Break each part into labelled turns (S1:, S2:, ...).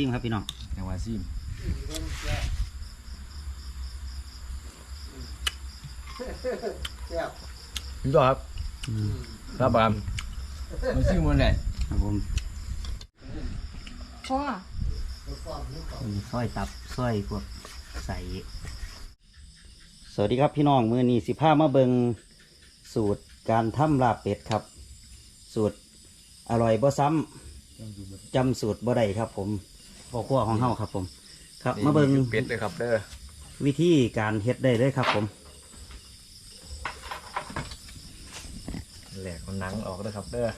S1: ซิมครับพี่น้อง
S2: จังหวะซิม
S3: พี่ต่อครับ ครับปาม
S2: มันซิมมันแหละ
S1: ครับผม
S4: พ่อ
S1: มีซอยตับซอยพวกใส่ สวัสดีครับพี่น้องมือนี้สิพามาเบิงสูตรการทำลาบเป็ดครับ สูตรอร่อยบ่ซ้ำจำสูตรบ่ได้ครับผม พ่อครัวของเฮาครับ ผม ครับ มาเบิง
S3: เป็ดเลยครับเด้อ
S1: วิธีการเฮ็ดได้เลยครับ ผม
S3: แหลกเอาหนังออกเลยครับเด้อ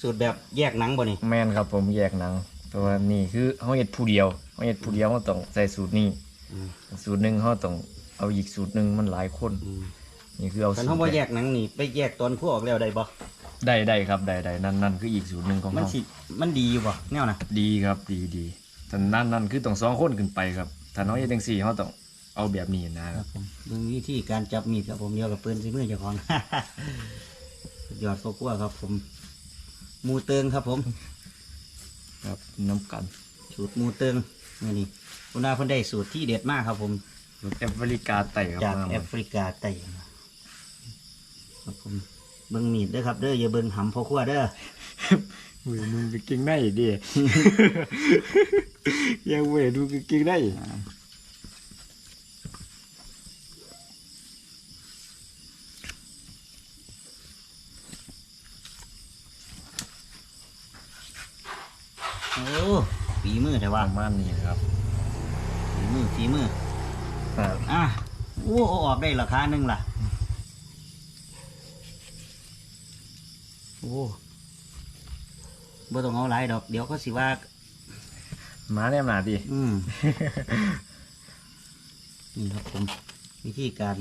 S1: สูตรแบบแยกหนังบ่นี่
S3: แม่นครับผมแยกหนังแตัวานี่คือเขาเห็ดผู้เดียวเขาเห็ดผู้เดียวเขาต้องใส่สูตรนี้
S1: อืม
S3: สูตรหนึ่งเขาต้องเอาอีกสูตรหนึ่งมันหลายคน
S1: อืม
S3: นี่คือเอา
S1: คัน
S3: สูต
S1: เฮารบ่
S3: แร
S1: แย
S3: ก
S1: กหนังนี่ไปแยกตอนพวกออกแล้วได้บ่
S3: ได้ได้ครับได้ได้นั่นนั่นคืออีกสูตรหนึ่งของ
S1: มัน
S3: เขา
S1: สิมันดีอยู่บ่แนวน่ะ
S3: ดีครับดีดีแต่นั่นนั่นคือต้องสองคนขึ้นไปครับถ้าน้องเอ็ดจังสี่เขาต้องเอาแบบนี้นะ
S1: ค
S3: ค
S1: รั
S3: รั
S1: บบผมเบิ่งวิธีการจับมีดครับผมเดียวกับปืนซีมือเจ้าของ สุดยอดครอบครัวครับ ผมหมูเติงครับ ผม
S3: ครับน้ำกัน
S1: สูตรหมูเติงนี่นี่คุณอาเพิ่นได้สูตรที่เด็ดมากครับ ผม
S3: แอฟริกาไต่ครับ
S1: จาก
S3: มา
S1: แอฟริกาใต้ครับผม เบิ่งมีดเด้อครับเด้ออย่าเบิ่งหำพ่อครัวเด้อ
S3: มือมึงไปกินได้ดิยังเวดูกินได้
S1: โอ้ฝีมือแต่
S3: ป
S1: ว่า
S3: ระมาณนี้ครับ
S1: ฝีมือฝีมืออะโอ้เอาออกได้ราคาหนึ่งล่ะ โอ้บ่ต้องเอาหลายดอก เดี๋ยวก็สิว่า
S3: มาแนมหนาดิ
S1: อืม นี่ครับผม วิธีการ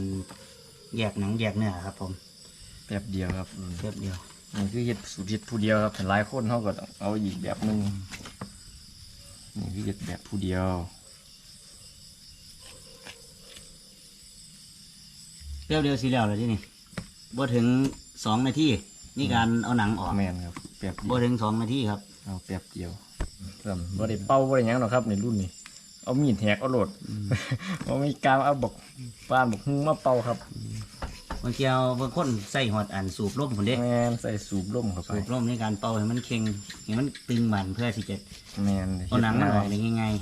S1: แยกหนังแยกเนื้อครับ ผม
S3: แป๊บเดียวครับ
S1: เรียบเดียว
S3: นี่คือเห็ดสูตรเห็ดผู้เดียวครับแต่หลายคนเขาก็ต้องเอาอีกแบบหนึ่งนี่คือเห็ดแบบผู้เดียว
S1: เรียบเดียวสิแล้วเลยที่นี่บ่ถึงสองนาที นี่การเอาหนังออก
S3: แม่นครับแป๊บเดี
S1: บ่
S3: ยว
S1: ถึงสองนาทีครับ
S3: เอาแป๊บเดียวเริ่มบ่ได้เป้าบ่ได้หยังหรอกครับในรุ่นนี้เอามีดแหกเอาโหลดเอาไม่กล้าเอาบอกป้านบอกหึ่งมาเป่าครับ
S1: บางทีเอาบางคนใส่หอดอันสูบลมผมเด้
S3: แม่นใส่สูบล่มเข้าไป
S1: สูบลมในการเป่าให้มันเค็งให้มันตึงมันเพื่อที่จะ
S3: แม่น
S1: เอาหนังมันออกได้ง่าย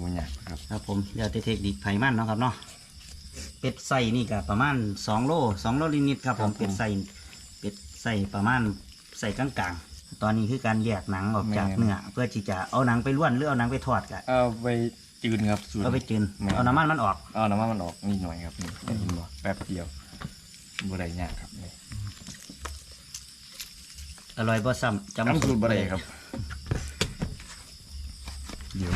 S3: บ่ยากครับ
S1: ๆครับผมเดี๋ยวเทคนิคไผมันเนาะครับเนาะเป็ดใส่นี่ก็ประมาณสองโลสองโลนิดๆครับผมเป็ดใส่เป็ดใส่ประมาณใส่กลางๆ ตอนนี้คือการแยกหนังออกจากเนื้อเพื่อที่จะเอาหนังไปล้วนหรือเอาหนังไปทอดกัน
S3: เอาไปจืนครับสูตร
S1: เอาไปจืน
S3: แม่น
S1: เอาน้ำมันมันออก
S3: เอาน้ำมันมันออกนิดหน่อยครับนี่ได้ยินบ่แป๊บเดียวบ่ได้ยากครับนี่
S1: อร่อยบ่ซ้ำ
S3: จำสูตรบ่ได้ครับเดี๋ยว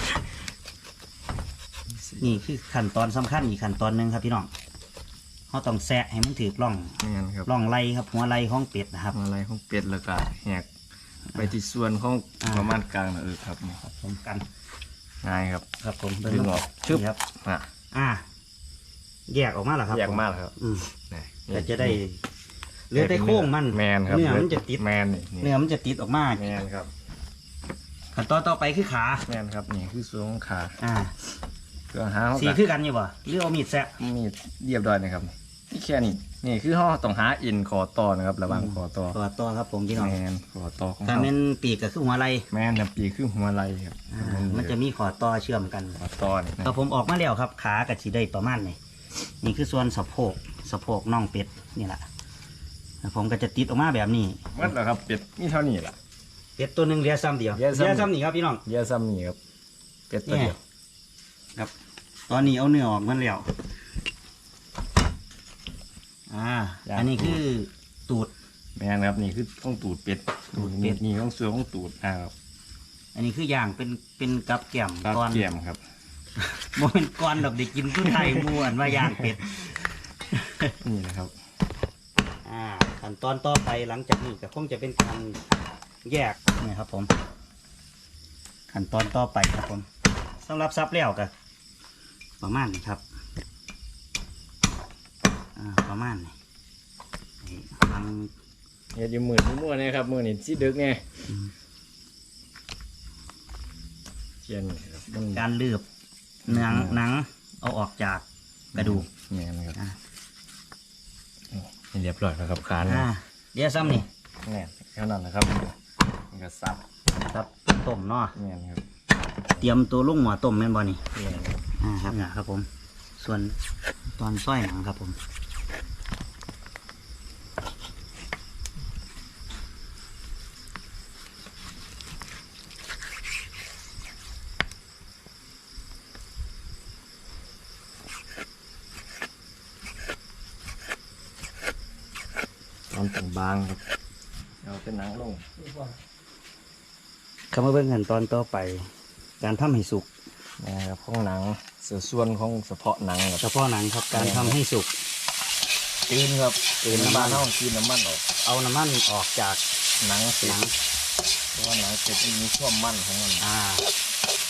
S1: นี่คือขั้นตอนสำคัญอีกขั้นตอนหนึ่งครับพี่น้อง เขาต้องแซะให้มันถือร่อง
S3: แม่นครับ
S1: ร่องไรครับ หัวไรของเป็ดนะครับ
S3: อะไรของเป็ดแล้วก็แหกไปที่ส่วนของ
S1: อ่า
S3: ประมาณกลางนะเออครับนี่
S1: ผมกัน
S3: ง่ายครับ
S1: ครับผม
S3: ดึงออกชึบ
S1: นี่ครับ
S3: อะ
S1: อ่า แยกออกมาแล้วครับ
S3: แยก
S1: ผม
S3: มากครับ
S1: อืม
S3: นี่
S1: ก็จะได้เหลือแต่โค้งมัน
S3: แมนครับ
S1: เนื้อมันจะติด
S3: แมนนี่
S1: เนื้อมันจะติดออกมา
S3: แมนครับ
S1: ขั้นตอนต่อไปคือขา
S3: แมนครับนี่คือส่วนของขา
S1: อ่า
S3: เครื่องหาเขา
S1: สี
S3: ก็
S1: คือกันอยู่บ่หรือเอามีดแซะ
S3: มีเรียบร้อยนะครับนี่ แค่นี้นี่คือห้อต้องหาเอ็นคอต่อนะครับ ระหว่างคอต่อ
S1: ต่อต่อครับผมพี่น้อง
S3: แมนคอต่อของ
S1: ถ้า
S3: เขา
S1: เป็นปีกก็คือหัวไร
S3: แมนลำปีคือหัวไหล่ครับ
S1: อ่ามันจะมีขอต่อเชื่อมกัน
S3: คอต่อนี่นะ
S1: พอผมออกมาแล้วครับ ขากับสีได้ประมาณนี้นี่คือส่วนสะโพกสะโพกน่องเป็ดนี่แหละแล้วผมก็จะติดออกมาแบบนี้
S3: หมัดแล้วครับเป็ดนี่เท่านี้แหละ
S1: เป็ดตัวหนึ่งเหลือซ้ำเดียว
S3: เหลือซ้ำ
S1: ซ้ำนี่ครับพี่น้อง
S3: เยอะซ้ำนี่ครับเป็ดตัวเดียว
S1: ครับ ตอนนี้เอาเนื้อออกมันแล้ว อ่า อันนี้คือตูด
S3: แมนครับนี่คือต้องตูดเป็ด
S1: ตูดเป็ด
S3: นี่ต้องเสือต้องตูดอ่าครับ
S1: อันนี้คืออย่างเป็นเป็นกับแก้ม
S3: ครับ
S1: ก้อน
S3: เกี่ยมครับ
S1: โมเป็นก้อนดอกเด็กกินทุนไทยม้วนว่าย่างเป็ด
S3: นี่นะครับ
S1: อ่าขั้นตอนต่อไปหลังจากนี้ก็คงจะเป็นการแยกนี่ครับผม ขั้นตอนต่อไปครับผมสำหรับซับแล้วก็ประมาณนี้ครับอ่า ประมาณนี้นี่ฟัง
S3: เฮ็ดอยู่มือมั่วๆเนี่ยครับมือนี่สิดึกไง
S1: อืม
S3: เทียนนี่ครับมัน
S1: การเลือบหนังหนังเอาออกจากกระดูก
S3: เนี่ยนะครับ
S1: อ่า
S3: นี่เรียบร้อยแล้วครับคาน
S1: อ่าเดี๋ยวซ้ำนี่
S3: เนี่ยเท่านั้นนะครับมันก็สับ
S1: ครับต้มเนาะ
S3: เนี่ยนะครับ
S1: เตรียมตัวลุงหมอต้มแม่นบ่นี่
S3: เนี่ยนะครับ
S1: อ่าครับครับผม ส่วนตอนส้อยหนังครับผม
S3: ตอนต่าง บางครับเอาเป็นหนังลง
S1: คำว่าเบิ่งขั้นตอนต่อไป การทำให้สุก
S3: นะครับของหนังส่วนส่วนของเฉพาะหนังครับ
S1: เฉพาะหนังครับการทำให้สุก
S3: ตีนครับ
S1: ตีนน้ำมัน
S3: น้ำมันตีนน้ำมันออก
S1: เอาน้ำมันออกจาก
S3: หนังเสร็
S1: ห
S3: จ
S1: นัง
S3: เพราะว่าหนังเสร็จมันมีความมันของมัน
S1: อ่า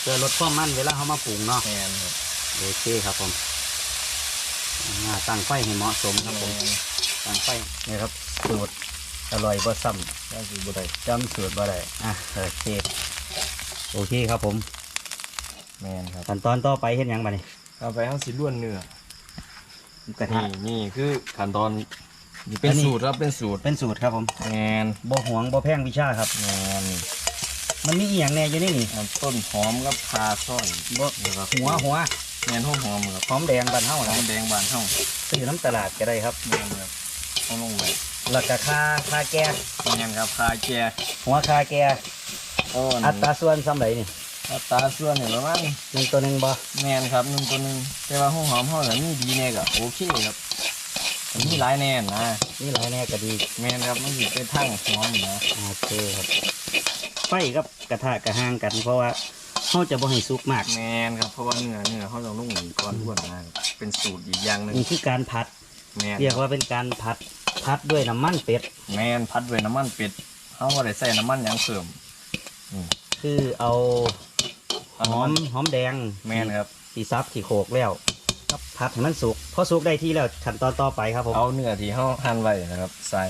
S1: เพื่อลดความมันเวลาเขามาปรุงเนาะ
S3: แทนครับ
S1: โอเคครับผม อ่าตั้งไฟให้เหมาะสมครับผมตั้งไฟนี่ครับสูตรอร่อยบ่ซ้
S3: นั่นคือบุได้ำ
S1: จำสูตรบ่ได้อะโอเคโอเคครับผม
S3: แมนครับ
S1: ขั้นตอนต่อไปเห็นยังบ่นี่
S3: เอาไปห้องสีล้วนเนื้อก
S1: ระทะ
S3: นี่นี่คือขั้นตอนนี่เป็น
S1: อันนี้
S3: สูตรครับเป็นสูตร
S1: เป็นสูตรครับผม
S3: แมน
S1: บ่หวงบ่แพงวิชาครับ
S3: แมน
S1: มันมีอีหยังแน่อยู่นี่นี่
S3: เอาต้นหอมกับคาซอย
S1: บ่
S3: นะครับ
S1: หัวหัว
S3: แมนหอมหอมครับ
S1: หอมแดงบ้านเฮา
S3: หอ
S1: นะ
S3: มแดงบานเท่า
S1: ซื้อน้ำตลาดก็ได้ครับ
S3: แมนครับเอาลงไป
S1: แล้วก็คาคาแก่
S3: แมนครับคาแก่
S1: หัวคาแก่
S3: โอ้
S1: อัตราส่วนซ้ำใดนี่
S3: อัตราส่วนเนี่ยประมาณ
S1: หนึ่งตัวหนึ่งบ่
S3: แมนครับหนึ่งตัวหนึ่งแต่ว่าหอมหอมห่อแบบนี้ดีแน่กับโอเคครับมันมีหลายแน่นะ
S1: นี่หลายแน่ก็ดี
S3: แมนครับมันอยู่เป็นทั้งหอมอยู่นะ
S1: โอเคครับไฟกับกระทะกระห่างกันเพราะว่า เขาจะบ่ให้สุกมาก
S3: แมนครับเพราะว่าเนื้อเนื้อเขาต้องนุ่งหนีก้อนด้วนนะครับเป็นสูตรอีกอย่างหนึ่ง
S1: นี่คือการผัด
S3: แมน
S1: เรียกว่าเป็นการผัดผัดด้วยน้ำมันเป็ด
S3: แมนพัดด้วยน้ำมันเป็ดเขาก็ได้ใส่น้ำมันอย่างเสริม
S1: คือเอาหอมหอมแดง
S3: แมนครับ
S1: ที่ซับที่โขกแล้วก็ผัดให้มันสุกพอสุกได้ที่แล้วขั้นตอนต่อไปครับผม
S3: เอาเนื้อที่เขาหั่นไว้นะครับใส่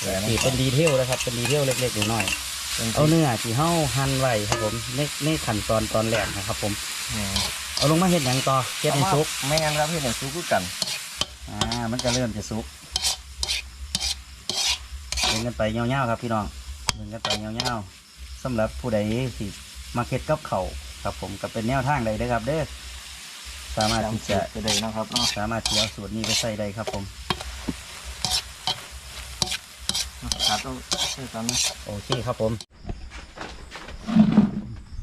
S3: แหวน
S1: นี่เป็นดีเทลนะครับเป็นดีเทลเล็กๆน้อย
S3: เป็น
S1: ๆเอาเนื้อที่เฮาหั่นไว้ครับผมในในขั้นตอนตอนแรกนะครับ ผม
S3: แมน
S1: เอาลงมาเฮ็ดหยังต่อเฮ็ดให้สุก
S3: แมนครับที่เนี่ยซุกคือกัน
S1: อ่ามันก็เริ่มจะสุกเดินกันไปเงาวๆครับพี่น้องเดินกันไปเงาวๆสำหรับผู้ใดที่มาเก็ตกับเขาวครับผมก็เป็นแนวทางใดเด้อครับ เด้อสามารถที่จะ
S3: จะได้นะครับเนาะ
S1: สามารถที่เอาสูตรนี้ไปใส่ได้ครับผม
S3: ครับต้องใส่ตอนนี้
S1: โอเคครับผม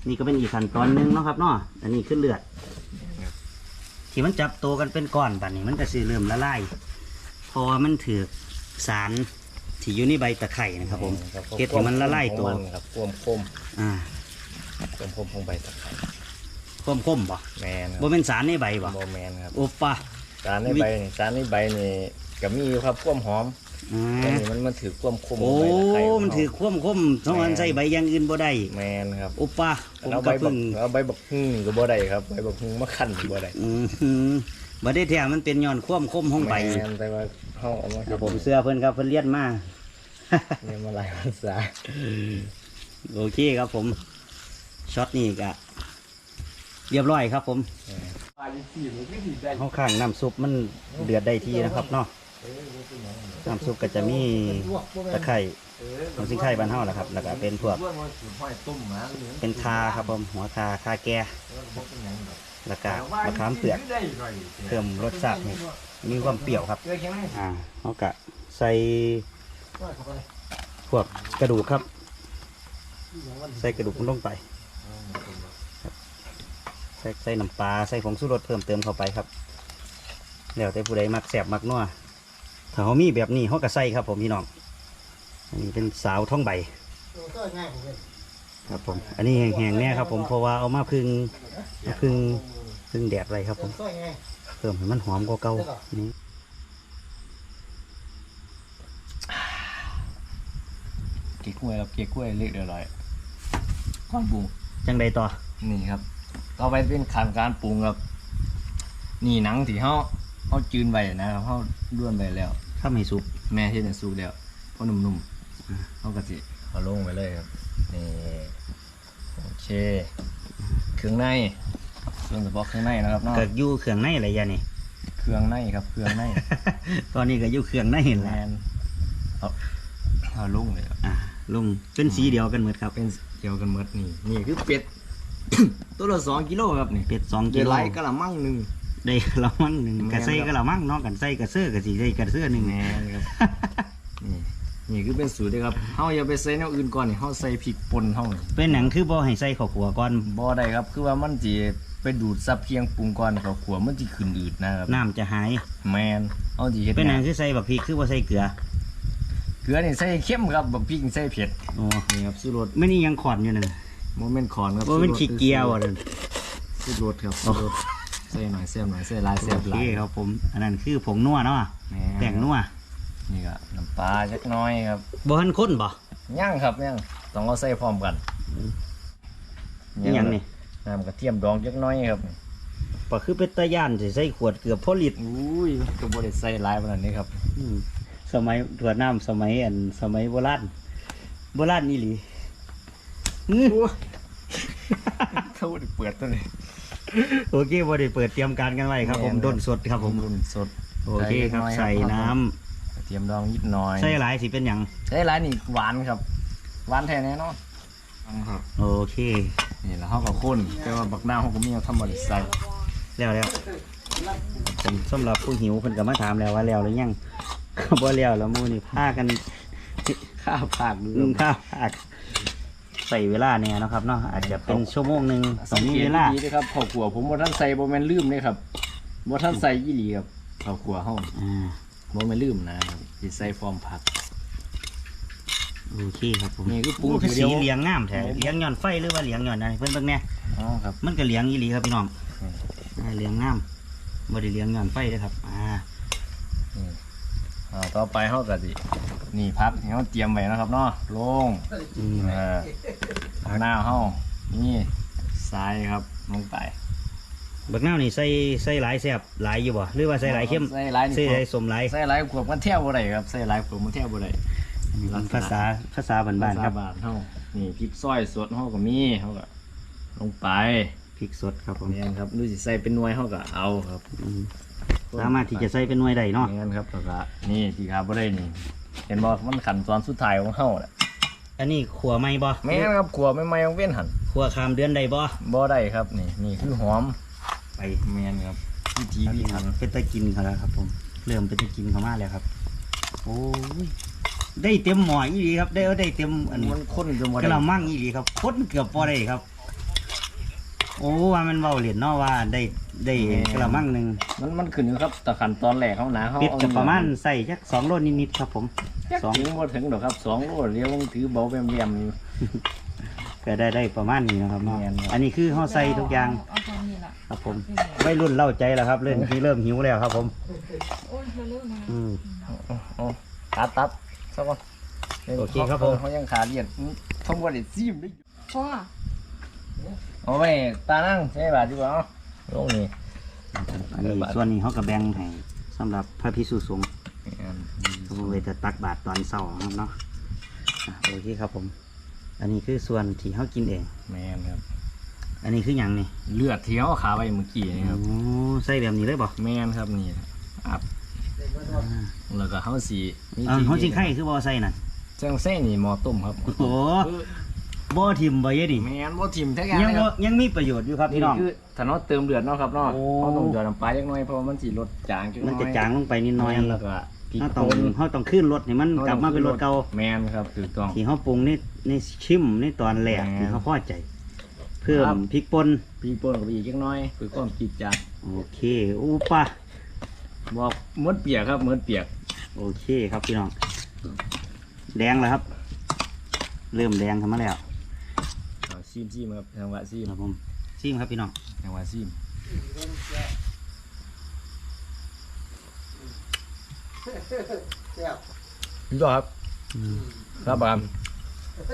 S1: นี่ก็เป็นอีกขั้นตอนหนึงเนาะครับเนาะอันนี้คือเลือด ที่มันจับตัวกันเป็นก้อนแบบนี้มันก็สิเริ่มละลายเพอมันถือสารที่อยู่ในใบตะไคร่นะครับผมเฮ็ดให้มันละลายตัว
S3: ครับความคม
S1: อ่า
S3: ความคมของใบตะไคร้
S1: คมคมๆบ่
S3: แมนครับ
S1: บ่เป็นสารในใบบ่
S3: โบแมนครับ
S1: โอปะ
S3: สารในใบนี่สารในใบนี่ก็มีอยู่ครับความหอม
S1: อ่
S3: แต่านี่มันมันถือความคมข
S1: โอ้
S3: องใบตะไคร้ขง
S1: มันถือ
S3: เค
S1: มคมๆต้องมันใส่ใบอย่างอื่นบ่ได้
S3: แมนครับ
S1: โอปะผม
S3: เอาใบ
S1: ก็
S3: บั
S1: เพิ่
S3: ก
S1: ง
S3: เอาใบบักฮึ่งก็บ่ได้ครับใบบักฮึ่งมาคั่นก็บ่ได้
S1: อืมหือบ่ได้แท้มันเป็นย้อนความคมของใบ
S3: แมนแต่ว่าเฮาเอามา
S1: ครับผมเสื้อเพิ่นครับเพิ่นเลียนมา
S3: เรียนมาหลายภาษา
S1: โอเคครับผมช็อตนี้ก็เรียบร้อยครับผมข้างข้างน้ำซุปมันเดือดได้ที่นะครับเนาะ น้ำซุปก็จะมีตะไคร่ของสิงไข่บ้านเฮาแหละครับ แล้วก็เป็นพวกเป็นคาครับผมหัวคาคาแก่แล้วก็มะขามเปลือกเพิ่มรสชาติให้มีความเปรี้ยวครับอ่าเขากะใส่พวกกระดูกครับ ใส่กระดูกมันลงไปใส่ใส่น้ำปลาใส่ผงชูรสเพิ่มเติมเข้าไปครับแล้วแต่ผู้ใดมักแสบมักนัว ถ้าเขามีแบบนี้เขาก็ใส่ครับ ผมพี่น้องอันนี้เป็นสาวท้องใบ ครับผม อันนี้แห้งๆเนี่ยครับ ผมเพราะว่าเอามาพึ่งมาพึ่งพึ่งแดดไว้ครับ ผมเพิ่มให้มันหอมกว่าเก่านี่
S3: เก๊กกล้วยครับเก๊กกล้วยเล็กเดียวร้อยก้อนปรุง
S1: จังใดต่อ
S3: นี่ครับ ต่อไปเป็นขั้นการปรุงครับ นี่หนังที่เฮา เฮาจืนไว้นะครับเฮาด้วนไว้แล้ว
S1: ถ้าไม่สุก
S3: แม่เฮ็ดให้สุกแล้วพอเอานุ่มๆเอากะสิเอาลงไปเลยครับนี่โอเคเครื่องในส่วนเฉพาะเครื่องในนะครับเนาะ
S1: เกิดอยู่เครื่องในอะไรยะนี่
S3: เครื่องในครับเครื่องใน
S1: ตอนนี้ก็อยู่เครื่องใน
S3: แม
S1: แหละ
S3: นเอาเอาลงเลยครับ
S1: อะลุงเป็นสีเดียวกันหมดครับ
S3: เป็นเกี่ยวกันหมดนี่นี่คือเป็ด ตัวละสองกิโลครับนี่
S1: เป็ดสองกิ
S3: เดือ
S1: โล
S3: ไรกะละมั่งหนึ่ง
S1: ได้กระมังหนึ่ง
S3: แม่น
S1: กระใส่
S3: ครับ
S1: กระมังเน้องกันใส่กระเสื้อกระสีใส่กระเสื้อหนึ่ง
S3: แมนครับนี่นี่คือเป็นสูตรเลยครับเฮาอย่าไปใส่แนวอื่นก่อนนี่เฮาใส่พริกป่นเฮานี่
S1: เป็นหนังคือบ่ให้ใส่ข้าวขัวก่อน
S3: บ่ได้ครับ คือว่ามันสิไปดูดซับเพียงปรุงก่อนข้าวขัวมันสิขึ้นอืดนะครับ
S1: น้ำจะหาย
S3: แมนเอาสิเฮ็ด
S1: เป็นหนัง
S3: งาน
S1: คือใส่บักพริกคือบ่ใส่เกลือ
S3: เกลือนี่ใส่เข้มครับบักพริกนี่ใส่เผ็ด
S1: โอ้
S3: นี่ครับสูตรรส
S1: ไม่นี่ยังขอนอยู่นั่น
S3: บ่แม่นขอนครับ
S1: บ่เป็น
S3: สูตรรส
S1: ขี้เกียวอะนั่น
S3: สูตรรสครับสูตรรส ใส่หน่อยแซ่บหน่อยใส่หลายแซ่บ
S1: โอ
S3: ห
S1: เค
S3: ลาย
S1: ครับผมอันนั้นคือผงนัวเนาะ
S3: แม่
S1: แต่งนัว
S3: นี่ก็น้ำปลาจักหน้อยครับ
S1: บ่ทันข้นบ่
S3: ย่างครับย่างต้องเอาใส่พร้อมกัน
S1: นี่หยังนี่
S3: น้ำกระเทียมดองจักหน้อยครับ
S1: ก็คือเป็นตะย่านสิใส่ขวดเกือบพอลิตร
S3: อุ้ยก็บ่ได้ใส่หลายปานนั้นนี่ครับ
S1: อืมสมัยถั่วน้ำสมัยอันสมัยโบราณโบราณนี่หลีอื้อ
S3: เขาได้เปิดตัวนี้
S1: โอเคบ่ได้เปิดเตรียมการกันไว้ครับ ผม
S3: แม่นครับ
S1: ด้นสดครับผม
S3: รุ่นสด
S1: โอเคครับ
S3: ใส่
S1: ใส่
S3: น้อยครับ
S1: น้ำ
S3: กระเทียมดองนิดหน่อย
S1: ใส่หลายสิเป็นหยัง
S3: ใส่หลายนี่หวานครับ หวานแท้แน่นอนครับ
S1: โอเค
S3: นี่แล้วเฮาก็ข้นแต่ว่าบักนาวเฮาก็มีเอาทำบ่ได้ใส่
S1: แล้วแล้วผมสำหรับผู้หิวเพิ่นก็มาถามแล้วว่าแล้วหรือยังก็บ่แล้วแล้วหมู่นี่พากัน
S3: ข้าวผักดู
S1: นึ่งข้าวผัก ใส่เวลาเนี่ยเนาะครับเนาะอาจจะเป็นชั่วโมงหนึ่งตร
S3: สั
S1: ง
S3: ง
S1: นี้
S3: เกต
S1: เวลา
S3: ดีนะครับข้าวขัวผมบ่ทันใส่บ่แม่นลืมเลยครับบ่ทันใส่อีหลีครับข้าวขัวเฮา
S1: อ่า
S3: บ่แม่นลืมนะครับสิใส่ฟอร์มผัก
S1: โอเคครับผม
S3: นี่คือปรุง
S1: โคือ
S3: ทีเดี
S1: สี
S3: ยว
S1: เหลียงงามแท้เหลียงหย่อนไฟหรือว่าเหลียงหย่อนอะไรเพิ่นเบิ่งแน่
S3: อ๋อครับ
S1: มันก็เหลียงอีหลีครับพี่น้อง
S3: อืม
S1: อ่าเหลียงงามบ่ได้เหลียงหย่อนไฟเด้อครับ อ่า
S3: นี่เอาต่อไปเฮาก็สิ นี่พักที่เฮาเตรียมไว้นะครับเนาะลง
S1: อืม
S3: เออเอาหน้าเฮานี่ทรายครับลงไป
S1: บักนาวนี่ใส่ใส่หลายแซ่บหลายอยู่บ่หรือว่าใส่หลายเข้ม
S3: ใส่หลายนี่
S1: ใส่หลายสมหลาย
S3: ใส่หลายขวบมันเที่ยวบ่ได้ครับใส่หลายขวบมันเที่ยวบ่ได้
S1: อันนี้เป็นภาษาภาษาบ้านๆครับ
S3: บาทเฮานี่พริกซอยสดเฮาก็มีเฮาก็ลงไป
S1: พริกสดครับผม
S3: เนี่ยครับดูสิใส่เป็นหน่วยเฮาก็เอาครับ
S1: อืมสามารถที่จะใส่เป็นหน่วยได้เนาะ
S3: เนี่ยครับแล้วก็นี่ที่ขาบ่ได้นี่เห็นบ่มันขั้นตอนสุดท้ายของเฮาแหละ
S1: อันนี้ขัวไหมบ่
S3: แม่นครับขัวไม่ไม่เอาเว้นหั่น
S1: ขัวข้ามเดือนได้บ่
S3: บ่ได้ครับ นี่นี่คือหอม
S1: ไป
S3: แม่นครับวิธีพิถัน
S1: เป็นตะกินเขาแล้วครับ ผม เริ่มเป็นตะกินเขามาแล้วครับ โอ้ยได้เต็มหม้ออีหลีครับ ได้ได้เต็มอันนี้
S3: มันข้นจนบ่
S1: ก
S3: ได้
S1: ระมังอีหลีครับพ้นเกือบพอได้ครับ โอ้ว่ามันเบาเหรียญเนาะว่าได้ได้กระมังหนึ่ง
S3: มันมันขึ้นอยู่ครับแต่ขั้นตอนแรกเขานะเขา
S1: ปิด
S3: เอา
S1: กับประมาณใส่จักสองโลนิดๆครับผม
S3: จัก
S1: สอง
S3: ถึงบ่ถึงดอกครับสองโลเดียวต้องถือเบาแวมๆอยู่
S1: ก็ได้ได้ประมาณนี้นะครับเนาะ
S3: แม่นครับ
S1: อันนี้คือห่อใส่ทุกอย่าง
S4: เอาตอนนี้ล่ะ
S1: ครับผมวัยรุ่นเล่าใจแล้วครับเริ่มที่เริ่มหิวแล้วครับ ผม
S4: โอ้ยเร็วๆนะ
S1: อืม
S3: เอาตัดตัดสักคน
S1: โอเคครับผม
S3: เขายังขาเรียนทั้งวันได้ซีมได้
S4: พ่อ
S3: เอาไว้ตานั่งใช่บาทดีกว่าเอาลงนี่
S1: อันนี้ส่วนนี้เขาก็แบ่งให้สำหรับพระพิสุสงฆ์เขาบอกว่าจะตักบาตรตอนเช้าครับเนาะอะโอเคครับผม อันนี้คือส่วนที่เขากินเอง
S3: แมนครับ
S1: อันนี้คืออย่างนี่
S3: เลือดเที่ยวขาไว้เมื่อกี้นี่ครับ
S1: โอ้ใส่แบบนี้เลยบ่
S3: แมนครับนี่อับแล้วก็เขาสี
S1: อ่าเขาจริงไข่คือบ่ใส่น่ะ
S3: เจ้าเส้นนี่หมอต้มครับ
S1: โอ้โห บ่ทิมบ่เยอะดิ
S3: แมนบ่ทิมแท้
S1: ยัง
S3: ๆค
S1: บ่
S3: รับ
S1: ยังมีประโยชน์อยู่ครับพี่น้อง
S3: คือถ้าเราเติมเลือดเนาะครับเนาะ
S1: โอ้
S3: เขาต้องหยอดน้ำปลาเล็กน้อยเพราะว่ามันสิลดจางจัง
S1: มันจะจางลงไปนิดหน้อย
S3: แม่แล้วก็พริก
S1: เขาต้อง
S3: ป่น
S1: เขาต้องขึ้นรสให้มันกลับมาเป็นรสเก่า
S3: แมนครับถูกต้อง
S1: ที่เขาปรุงนี่นี่ชิมนี่ตอนแรก
S3: แม่
S1: ที่เขาพอใจ เพิ่
S3: ครั
S1: ม
S3: บ
S1: พริกป่น
S3: พริกป่นกับอีกจักหน้อยเพื่อความจิดจัด
S1: โอเคอูปะ
S3: บอกมดเปียกครับมดเปียก
S1: โอเคครับพี่น้อง แดงแล้วครับ เริ่มแดงขึ้นมาแล้ว
S3: เอา ซีมซีมครับจังหวะซีม
S1: ครับผมซิมครับพี่น้อง
S3: จังหวะซีมพี่ต่อครับ
S1: อืม
S3: ครับผม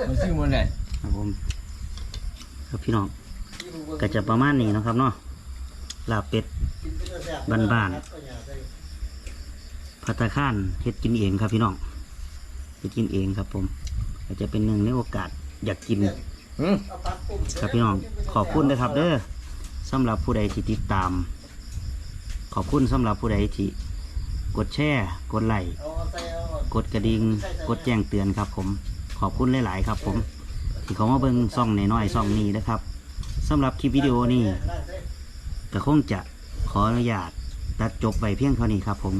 S3: มันซีมมันไหน
S1: ครับผมครับพี่น้องก็จะประมาณนี้เนาะครับเนาะลาบเป็ดบ้านๆพัตตาข้านเฮ็ดกินเองครับพี่น้องไปกินเองครับผมอาจจะเป็นหนึ่งในโอกาสอยากกิน
S3: อืม
S1: ครับพี่น้องขอบคุณนะครับ เด้อสำหรับผู้ใดที่ติดตาม ขอบคุณสำหรับผู้ใดที่กดแชร์กดไลค์กดกระดิ่งกดแจ้งเตือนครับ ผมขอบคุณหลาย ๆ ครับ ผม ที่เขามาเบิ่งซ่องน้อยๆซ่องนี้นะครับสำหรับคลิปวิดีโอนี้ก็คงจะขออนุญาตตัดจบไปเพียงเท่านี้ครับผม